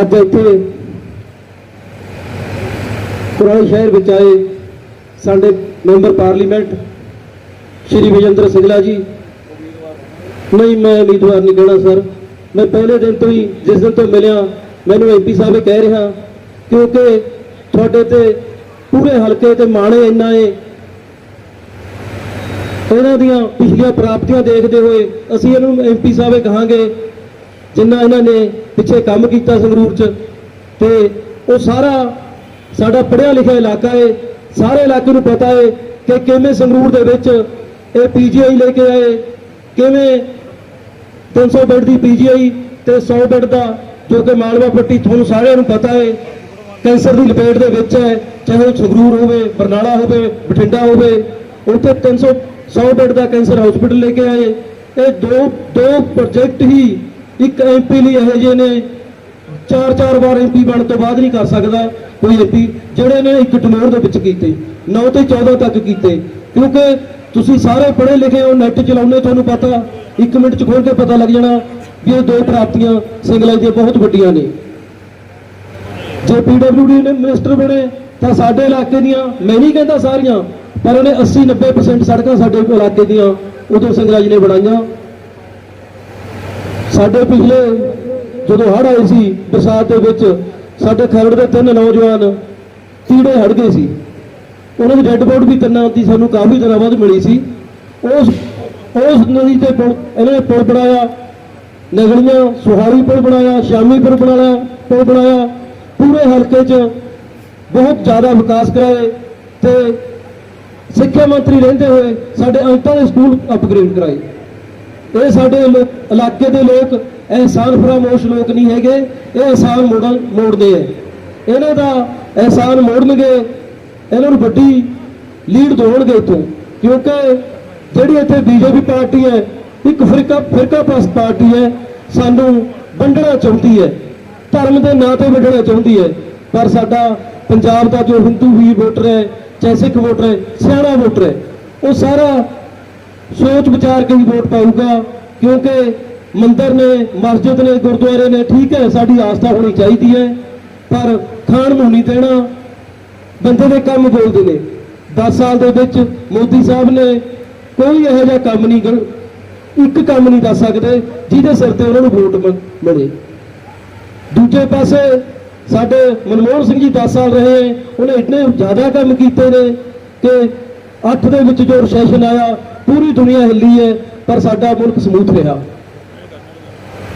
ਅੱਜ ਇੱਥੇ ਪੁਰਾਣੇ ਸ਼ਹਿਰ ਵਿੱਚ ਆਏ ਸਾਡੇ ਮੈਂਬਰ ਪਾਰਲੀਮੈਂਟ, ਸ਼੍ਰੀ ਵਿਜੇਂਦਰ ਸਿੰਗਲਾ ਜੀ। ਨਹੀਂ, ਮੈਂ ਉਮੀਦਵਾਰ ਨਹੀਂ ਕਹਿਣਾ, ਸਰ। ਮੈਂ ਪਹਿਲੇ ਦਿਨ ਤੋਂ ਹੀ ਜਿਸ ਦਿਨ ਤੋਂ ਮਿਲਿਆ, ਮੈਨੂੰ ਐਮਪੀ ਸਾਹਿਬ ਇਹ ਕਹਿ ਰਿਹਾ ਕਿਉਂਕਿ ਤੁਹਾਡੇ ਤੇ ਪੂਰੇ ਹਲਕੇ ਤੇ ਮਾਣੇ ਇੰਨਾ ਏ। ਇਹਨਾਂ ਦੀਆਂ ਪਿਛਲੀਆਂ ਪ੍ਰਾਪਤੀਆਂ ਦੇਖਦੇ ਹੋਏ ਅਸੀਂ ਇਹਨੂੰ ਐਮਪੀ ਸਾਹਿਬ ਇਹ ਕਹਾਂਗੇ। ਜਿੰਨਾ ਇਹਨਾਂ ਨੇ ਪਿੱਛੇ ਕੰਮ ਕੀਤਾ ਸੰਗਰੂਰ 'ਚ, ਤੇ ਉਹ ਸਾਰਾ ਸਾਡਾ ਪੜ੍ਹਿਆ ਲਿਖਿਆ ਇਲਾਕਾ ਹੈ ਸਾਰੇ ਇਲਾਕੇ ਨੂੰ ਪਤਾ ਹੈ ਕਿ ਕਿਵੇਂ ਸੰਗਰੂਰ ਦੇ ਵਿੱਚ ਇਹ ਪੀਜੀਆਈ ਲੈ ਕੇ ਆਏ, ਕਿਵੇਂ 300 ਬੈੱਡ ਦੀ ਪੀਜੀਆਈ ਤੇ 100 ਬੈੱਡ ਦਾ ਜੋ ਕਿ ਮਾਲਵਾ ਪੱਟੀ ਤੁਹਾਨੂੰ ਸਾਰਿਆਂ ਨੂੰ ਪਤਾ ਹੈ ਕੈਂਸਰ ਦੀ ਲਪੇਟ ਦੇ ਵਿੱਚ ਹੈ, ਚਾਹੇ ਉਹ ਸੰਗਰੂਰ ਹੋਵੇ, ਬਰਨਾਲਾ ਹੋਵੇ, ਬਠਿੰਡਾ ਹੋਵੇ, ਉੱਥੇ 300 100 ਬੈੱਡ ਦਾ ਕੈਂਸਰ ਹਸਪੀਟਲ ਲੈ ਕੇ ਆਏ, ਇਹ ਦੋ ਦੋ ਪ੍ਰੋਜੈਕਟ ਹੀ ਇੱਕ ਐਮਪੀ ਲਈ ਇਹੋ ਜਿਹੇ ਨੇ, ਚਾਰ ਚਾਰ ਵਾਰ ਐਮਪੀ ਬਣਨ ਤੋਂ ਬਾਅਦ ਨਹੀਂ ਕਰ ਸਕਦਾ ਕੋਈ ਐਮਪੀ ਜਿਹੜੇ ਨੇ ਇੱਕ ਟਮੋਰ ਦੇ ਵਿੱਚ ਕੀਤੇ 9 ਤੇ 14 ਤੱਕ ਕੀਤੇ, ਕਿਉਂਕਿ ਤੁਸੀਂ ਸਾਰੇ ਪੜ੍ਹੇ ਲਿਖੇ ਹੋ, ਨੈਟ ਚਲਾਉਂਦੇ ਤੁਹਾਨੂੰ ਪਤਾ, ਇੱਕ ਮਿੰਟ ਚ ਖੋਲ ਕੇ ਪਤਾ ਲੱਗ ਜਾਣਾ ਵੀ ਇਹ ਦੋ ਪ੍ਰਾਪਤੀਆਂ ਸਿੰਗਲਾ ਦੀਆਂ ਬਹੁਤ ਵੱਡੀਆਂ ਨੇ। ਜੇ ਪੀਡਬਲਯੂਡੀ ਨੇ ਮਿਨਿਸਟਰ ਬਣੇ, ਤਾਂ ਸਾਡੇ ਇਲਾਕੇ ਦੀਆਂ, ਮੈਂ ਨਹੀਂ ਕਹਿੰਦਾ ਸਾਰੀਆਂ, ਪਰ ਉਹਨੇ 80 90% ਸੜਕਾਂ ਸਾਡੇ ਇਲਾਕੇ ਦੀਆਂ, ਉਦੋਂ ਸਿੰਗਲਾ ਜੀ ਨੇ ਬਣਾਈਆਂ। ਸਾਡੇ ਪਿਛਲੇ ਜਦੋਂ ਹੜ੍ਹ ਆਏ ਸੀ, ਬਰਸਾਤ ਦੇ ਵਿੱਚ ਸਾਡੇ ਖਰੜ ਦੇ ਤਿੰਨ ਨੌਜਵਾਨ ਕੀੜੇ ਹੜ ਗਏ ਸੀ। ਉਹਨਾਂ ਦੀ ਡੈੱਡ ਬੋਡੀ ਵੀ ਤਿੰਨਾਂ ਦੀ ਸਾਨੂੰ ਕਾਫੀ ਦਿਨਾਂ ਬਾਅਦ ਮਿਲੀ ਸੀ। ਉਸ ਉਸ ਨਦੀ ਤੇ ਪੁਲ, ਇਹਨਾਂ ਨੇ ਪੁਲ ਬਣਾਇਆ ਨਗਲੀਆਂ ਸੁਹਾਲੀ ਪੁਲ ਬਣਾਇਆ, ਸ਼ਾਮੀ ਪੁਲ ਬਣਾਇਆ ਪੁਲ ਬਣਾਇਆ। ਪੂਰੇ ਹਲਕੇ 'ਚ ਬਹੁਤ ਜ਼ਿਆਦਾ ਵਿਕਾਸ ਕਰਾਏ ਤੇ ਸਿੱਖਿਆ ਮੰਤਰੀ ਰਹਿੰਦੇ ਹੋਏ ਸਾਡੇ ਅੰਤਾਂ ਦੇ ਸਕੂਲ ਅਪਗ੍ਰੇਡ ਕਰਾਏ। ਇਹ ਸਾਡੇ ਲੋਕ ਇਲਾਕੇ ਦੇ ਲੋਕ ਅਹਿਸਾਨ ਫਰਾਮੋਸ਼ ਲੋਕ ਨਹੀਂ ਹੈਗੇ, ਇਹ ਅਹਿਸਾਨ ਮੋੜਨ, ਮੋੜਦੇ ਐ ਇਹਨਾਂ ਦਾ ਅਹਿਸਾਨ ਮੋੜਨਗੇ, ਇਹਨਾਂ ਨੂੰ ਵੱਡੀ ਲੀਡ ਦੋਣਗੇ ਇੱਥੋਂ। ਕਿਉਂਕਿ ਜਿਹੜੀ ਇੱਥੇ ਬੀਜੇਪੀ ਪਾਰਟੀ ਹੈ, ਇੱਕ ਫਿਰਕਾ ਫਿਰਕਾ ਪਾਸ ਪਾਰਟੀ ਹੈ, ਸਾਨੂੰ ਵੰਡਣਾ ਚਾਹੁੰਦੀ ਹੈ। ਧਰਮ ਦੇ ਨਾਂ ਤੇ ਵੰਡਣਾ ਚਾਹੁੰਦੀ ਹੈ। ਪਰ ਸਾਡਾ ਪੰਜਾਬ ਦਾ ਜੋ ਹਿੰਦੂ ਵੀ ਵੋਟਰ ਹੈ, ਚਾਹੇ ਸਿੱਖ ਵੋਟਰ ਹੈ, ਸਿਆਣਾ ਵੋਟਰ ਹੈ, ਉਹ ਸਾਰਾ ਸੋਚ ਵਿਚਾਰ ਕੇ ਹੀ ਵੋਟ ਪਾਊਗਾ, ਕਿਉਂਕਿ ਮੰਦਰ ਨੇ, ਮਸਜਿਦ ਨੇ, ਗੁਰਦੁਆਰੇ ਨੇ, ਠੀਕ ਹੈ, ਸਾਡੀ ਆਸਥਾ ਹੋਣੀ ਚਾਹੀਦੀ ਹੈ, ਪਰ ਖਾਣ ਨੂੰ ਨਹੀਂ ਦੇਣਾ। ਬੰਦੇ ਦੇ ਕੰਮ ਬੋਲਦੇ ਨੇ। 10 ਸਾਲ ਦੇ ਵਿੱਚ ਮੋਦੀ ਸਾਹਿਬ ਨੇ ਕੋਈ ਇਹੋ ਜਿਹਾ ਕੰਮ ਨਹੀਂ ਕਰ, ਇੱਕ ਕੰਮ ਨਹੀਂ ਦੱਸ ਸਕਦੇ ਜਿਹਦੇ ਸਿਰ ਤੇ ਉਹਨਾਂ ਨੂੰ ਵੋਟ ਮਿਲੇ। ਦੂਜੇ ਪਾਸੇ ਸਾਡੇ ਮਨਮੋਹਨ ਸਿੰਘ ਜੀ 10 ਸਾਲ ਰਹੇ, ਉਹਨੇ ਇੰਨੇ ਜ਼ਿਆਦਾ ਕੰਮ ਕੀਤੇ ਨੇ ਕਿ 8 ਦੇ ਵਿੱਚ ਜੋ ਰੈਸੈਸ਼ਨ ਆਇਆ, ਪੂਰੀ ਦੁਨੀਆ ਹਿੱਲੀ ਹੈ ਪਰ ਸਾਡਾ ਮੁਲਕ ਸਮੂਥ ਰਿਹਾ।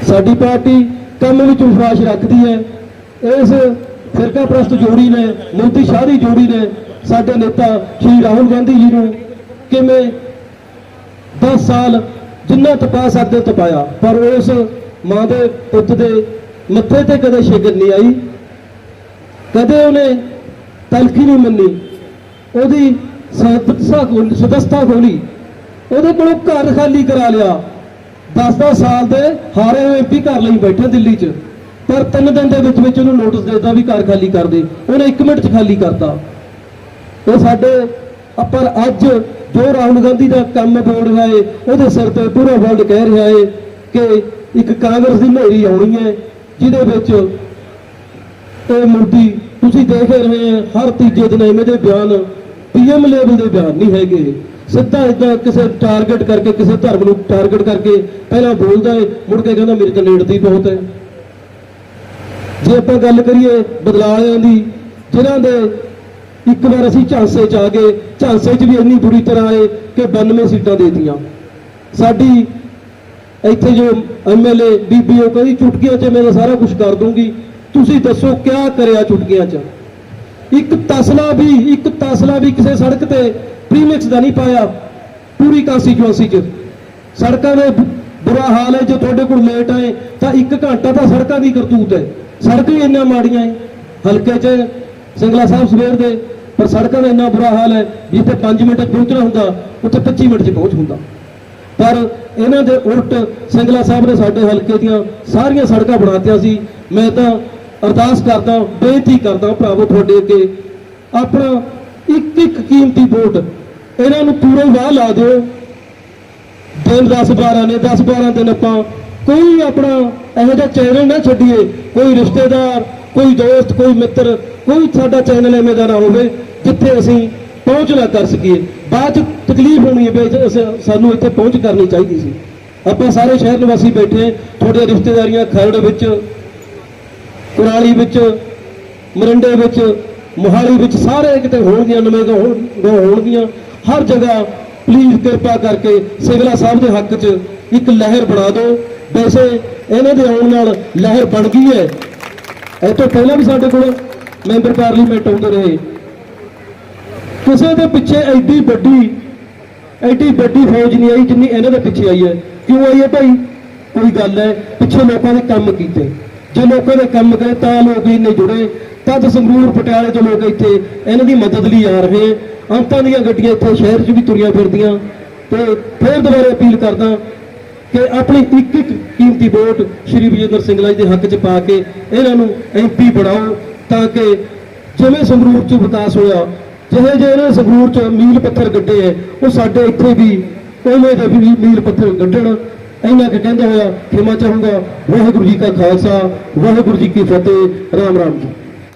ਸਾਡੀ ਪਾਰਟੀ ਕੰਮ ਵਿੱਚ ਵਿਸ਼ਵਾਸ ਰੱਖਦੀ ਹੈ ਇਸ ਫਿਰਕਾ ਪ੍ਰਸਤ ਜੋੜੀ ਨੇ, ਮੋਦੀ ਸ਼ਾਹ ਦੀ ਜੋੜੀ ਨੇ, ਸਾਡੇ ਨੇਤਾ ਸ਼੍ਰੀ ਰਾਹੁਲ ਗਾਂਧੀ ਜੀ ਨੂੰ ਕਿਵੇਂ 10 ਸਾਲ ਜਿੰਨਾ ਤਪਾ ਸਕਦੇ ਤਪਾਇਆ, ਪਰ ਉਸ ਮਾਂ ਦੇ ਪੁੱਤ ਦੇ ਮੱਥੇ ਤੇ ਕਦੇ ਸ਼ਿਕਰ ਨਹੀਂ ਆਈ। ਕਦੇ ਉਹਨੇ ਤਲਖੀ ਨਹੀਂ ਮੰਨੀ। ਉਹਦੀ ਸਦਸਾ ਖੋਲੀ ਸਦਸਤਾ ਖੋਲੀ ਉਹਦੇ ਕੋਲੋਂ ਘਰ ਖਾਲੀ ਕਰਾ ਲਿਆ। 10-10 ਸਾਲ ਦੇ ਹਾਰੇ ਹੋਏ ਐਮਪੀ ਘਰ ਲਈ ਬੈਠੇ ਦਿੱਲੀ 'ਚ। ਪਰ ਤਿੰਨ ਦਿਨ ਦੇ ਵਿੱਚ ਵਿੱਚ ਉਹਨੂੰ ਨੋਟਿਸ ਦੇ ਦਿੱਤਾ ਵੀ ਘਰ ਖਾਲੀ ਕਰ ਦੇ। ਉਹਨੇ 1 ਮਿੰਟ 'ਚ ਖਾਲੀ ਕਰਤਾ। ਉਹ ਸਾਡੇ ਪਰ ਅੱਜ ਜੋ ਰਾਹੁਲ ਗਾਂਧੀ ਦਾ ਕੰਮ ਬੋਲ ਰਿਹਾ ਏ, ਉਹਦੇ ਸਿਰ ਤੇ ਪੂਰਾ ਵਰਲਡ ਕਹਿ ਰਿਹਾ ਏ ਕਿ ਇੱਕ ਕਾਂਗਰਸ ਦੀ ਮੋਹਰੀ ਆਉਣੀ ਹੈ ਜਿਹਦੇ ਵਿੱਚ ਇਹ ਮੋਦੀ, ਤੁਸੀਂ ਦੇਖ ਰਹੇ ਹੋ ਹਰ ਤੀਜੇ ਦਿਨ ਐਵੇਂ ਦੇ ਬਿਆਨ ਪੀਐਮ ਲੈਵਲ ਦੇ ਬਿਆਨ ਨਹੀਂ ਹੈਗੇ। ਸਿੱਧਾ ਇਦਾਂ ਕਿਸੇ ਟਾਰਗੇਟ ਕਰਕੇ, ਕਿਸੇ ਧਰਮ ਨੂੰ ਟਾਰਗੇਟ ਕਰਕੇ ਪਹਿਲਾਂ ਬੋਲਦਾ ਏ, ਮੁੜ ਕੇ ਕਹਿੰਦਾ ਮੇਰੇ ਤਾਂ ਨੇੜਤੀ ਬਹੁਤ ਹੈ। ਜੇ ਆਪਾਂ ਗੱਲ ਕਰੀਏ ਬਦਲਾਅ ਦੀ, ਜਿਨ੍ਹਾਂ ਦੇ ਇੱਕ ਵਾਰ ਅਸੀਂ ਝਾਂਸੇ ਚ ਆ ਗਏ, ਝਾਂਸੇ ਚ ਵੀ ਇੰਨੀ ਬੁਰੀ ਤਰ੍ਹਾਂ ਆਏ ਕਿ 92 ਸੀਟਾਂ ਦੇਤੀਆਂ। ਸਾਡੀ ਇੱਥੇ ਜੋ ਐਮਐਲਏ ਬੀਬੀ ਉਹ ਕਹਿੰਦੀ, ਚੁਟਕੀਆਂ 'ਚ ਮੈਂ ਤਾਂ ਸਾਰਾ ਕੁਝ ਕਰ ਦੂੰਗੀ। ਤੁਸੀਂ ਦੱਸੋ ਕਿਆ ਕਰਿਆ ਚੁਟਕੀਆਂ 'ਚ? ਇੱਕ ਤਸਲਾ ਵੀ, ਇੱਕ ਤਸਲਾ ਵੀ ਕਿਸੇ ਸੜਕ ਤੇ ਪ੍ਰੀਮਿਕਸ ਦਾ ਨਹੀਂ ਪਾਇਆ। ਪੂਰੀ ਕਾਂਸਟੀਚੁਐਂਸੀ 'ਚ ਸੜਕਾਂ ਦੇ ਬੁਰਾ ਹਾਲ ਹੈ, ਜੇ ਤੁਹਾਡੇ ਕੋਲ ਲੇਟ ਆਏ, ਤਾਂ ਇੱਕ ਘੰਟਾ ਤਾਂ ਸੜਕਾਂ ਦੀ ਕਰਤੂਤ ਹੈ। ਸੜਕਾਂ ਹੀ ਇੰਨਾ ਮਾੜੀਆਂ ਹੈ। ਹਲਕੇ 'ਚ ਸਿੰਗਲਾ ਸਾਹਿਬ ਸਵੇਰ ਦੇ, ਪਰ ਸੜਕਾਂ ਦਾ ਇੰਨਾ ਬੁਰਾ ਹਾਲ ਹੈ, ਜਿੱਥੇ 5 ਮਿੰਟ 'ਚ ਪਹੁੰਚਣਾ ਹੁੰਦਾ, ਉੱਥੇ 25 ਮਿੰਟ 'ਚ ਪਹੁੰਚ ਹੁੰਦਾ। ਪਰ ਇਹਨਾਂ ਦੇ ਉਲਟ ਸਿੰਗਲਾ ਸਾਹਿਬ ਨੇ ਸਾਡੇ ਹਲਕੇ ਦੀਆਂ ਸਾਰੀਆਂ ਸੜਕਾਂ ਬਣਾਤੀਆਂ ਸੀ। ਮੈਂ ਤਾਂ ਅਰਦਾਸ ਕਰਦਾ ਬੇਨਤੀ ਕਰਦਾ ਭਰਾਵੋ ਤੁਹਾਡੇ ਅੱਗੇ ਆਪਣਾ ਇੱਕ ਇੱਕ ਕੀਮਤੀ ਵੋਟ ਇਹਨਾਂ ਨੂੰ ਪੂਰੇ ਵਾਹ ਲਾ ਦਿਓ। ਦਿਨ 10 12 ਨੇ 10 12 ਦਿਨ ਆਪਾਂ ਕੋਈ ਆਪਣਾ ਇਹੋ ਜਿਹਾ ਚੈਨਲ ਨਾ ਛੱਡੀਏ ਕੋਈ ਰਿਸ਼ਤੇਦਾਰ ਕੋਈ ਦੋਸਤ ਕੋਈ ਮਿੱਤਰ ਕੋਈ ਸਾਡਾ ਚੈਨਲ ਐਵੇਂ ਦਾ ਨਾ ਹੋਵੇ ਜਿੱਥੇ ਅਸੀਂ ਪਹੁੰਚ ਨਾ ਕਰ ਸਕੀਏ। ਬਾਅਦ ਚ ਤਕਲੀਫ ਹੋਣੀ ਹੈ ਵੀ ਅਸੀਂ- ਸਾਨੂੰ ਇੱਥੇ ਪਹੁੰਚ ਕਰਨੀ ਚਾਹੀਦੀ ਸੀ। ਆਪਾਂ ਸਾਰੇ ਸ਼ਹਿਰ ਨਿਵਾਸੀ ਬੈਠੇ ਹਾਂ, ਤੁਹਾਡੀਆਂ ਰਿਸ਼ਤੇਦਾਰੀਆਂ ਖਰੜ ਵਿੱਚ ਕੁਰਾਲੀ ਵਿੱਚ, ਮਰਿੰਡੇ ਵਿੱਚ, ਮੋਹਾਲੀ ਵਿੱਚ ਸਾਰੇ ਕਿਤੇ ਹੋਣਗੀਆਂ, ਨਵੇਂ ਹੋਣਗੀਆਂ। ਹਰ ਜਗ੍ਹਾ ਪਲੀਜ਼ ਕਿਰਪਾ ਕਰਕੇ ਸਿਵਲਾ ਸਾਹਿਬ ਦੇ ਹੱਕ 'ਚ ਇੱਕ ਲਹਿਰ ਬਣਾ ਦਿਓ। ਵੈਸੇ ਇਹਨਾਂ ਦੇ ਆਉਣ ਨਾਲ ਲਹਿਰ ਬਣ ਗਈ ਹੈ। ਇਹ ਤੋਂ ਪਹਿਲਾਂ ਵੀ ਸਾਡੇ ਕੋਲ ਮੈਂਬਰ ਪਾਰਲੀਮੈਂਟ ਆਉਂਦੇ ਰਹੇ। ਕਿਸੇ ਦੇ ਪਿੱਛੇ ਐਡੀ ਵੱਡੀ ਐਡੀ ਵੱਡੀ ਫੌਜ ਨਹੀਂ ਆਈ ਜਿੰਨੀ ਇਹਨਾਂ ਦੇ ਪਿੱਛੇ ਆਈ ਹੈ। ਕਿਉਂ ਆਈ ਹੈ ਭਾਈ? ਕੋਈ ਗੱਲ ਹੈ। ਪਿੱਛੇ ਲੋਕਾਂ ਨੇ ਕੰਮ ਕੀਤੇ। ਜੇ ਲੋਕਾਂ ਦੇ ਕੰਮ ਕਰੇ ਤਾਂ ਲੋਕ ਇੰਨੇ ਜੁੜੇ। ਤਦ ਸੰਗਰੂਰ, ਪਟਿਆਲੇ ਤੋਂ ਲੋਕ ਇੱਥੇ ਇਹਨਾਂ ਦੀ ਮਦਦ ਲਈ ਆ ਰਹੇ। ਆ ਅੰਤਾਂ ਦੀਆਂ ਗੱਡੀਆਂ ਇੱਥੇ ਸ਼ਹਿਰ 'ਚ ਵੀ ਤੁਰੀਆਂ ਫਿਰਦੀਆਂ। ਤੇ ਫੇਰ ਦੁਬਾਰਾ ਅਪੀਲ ਕਰਦਾ ਕਿ ਆਪਣੀ ਇੱਕ ਇੱਕ ਕੀਮਤੀ ਵੋਟ ਸ਼੍ਰੀ ਵਿਜੇਂਦਰ ਸਿੰਘਲਾ ਜੀ ਦੇ ਹੱਕ 'ਚ ਪਾ ਕੇ ਇਹਨਾਂ ਨੂੰ ਐਮਪੀ ਬਣਾਓ ਤਾਂ ਕਿ ਜਿਵੇਂ ਸੰਗਰੂਰ 'ਚ ਵਿਕਾਸ ਹੋਇਆ, ਜਿਹੇ ਜਿਹੇ ਇਹਨਾਂ ਸੰਗਰੂਰ 'ਚ ਮੀਲ ਪੱਥਰ ਗੱਡੇ ਐ, ਉਹ ਸਾਡੇ ਇੱਥੇ ਵੀ ਉਵੇਂ ਦੇ ਵੀ ਮੀਲ ਪੱਥਰ ਗੱਡਣ। ਇਹਨਾਂ ਕਿ ਕਹਿੰਦੇ ਹੋਇਆ ਖਿਮਾ ਚਾਹੂੰਗਾ ਵਾਹਿਗੁਰੂ ਜੀ ਕਾ ਖਾਲਸਾ, ਵਾਹਿਗੁਰੂ ਜੀ ਕੀ ਫਤਿਹ, ਰਾਮ ਰਾਮ ਜੀ।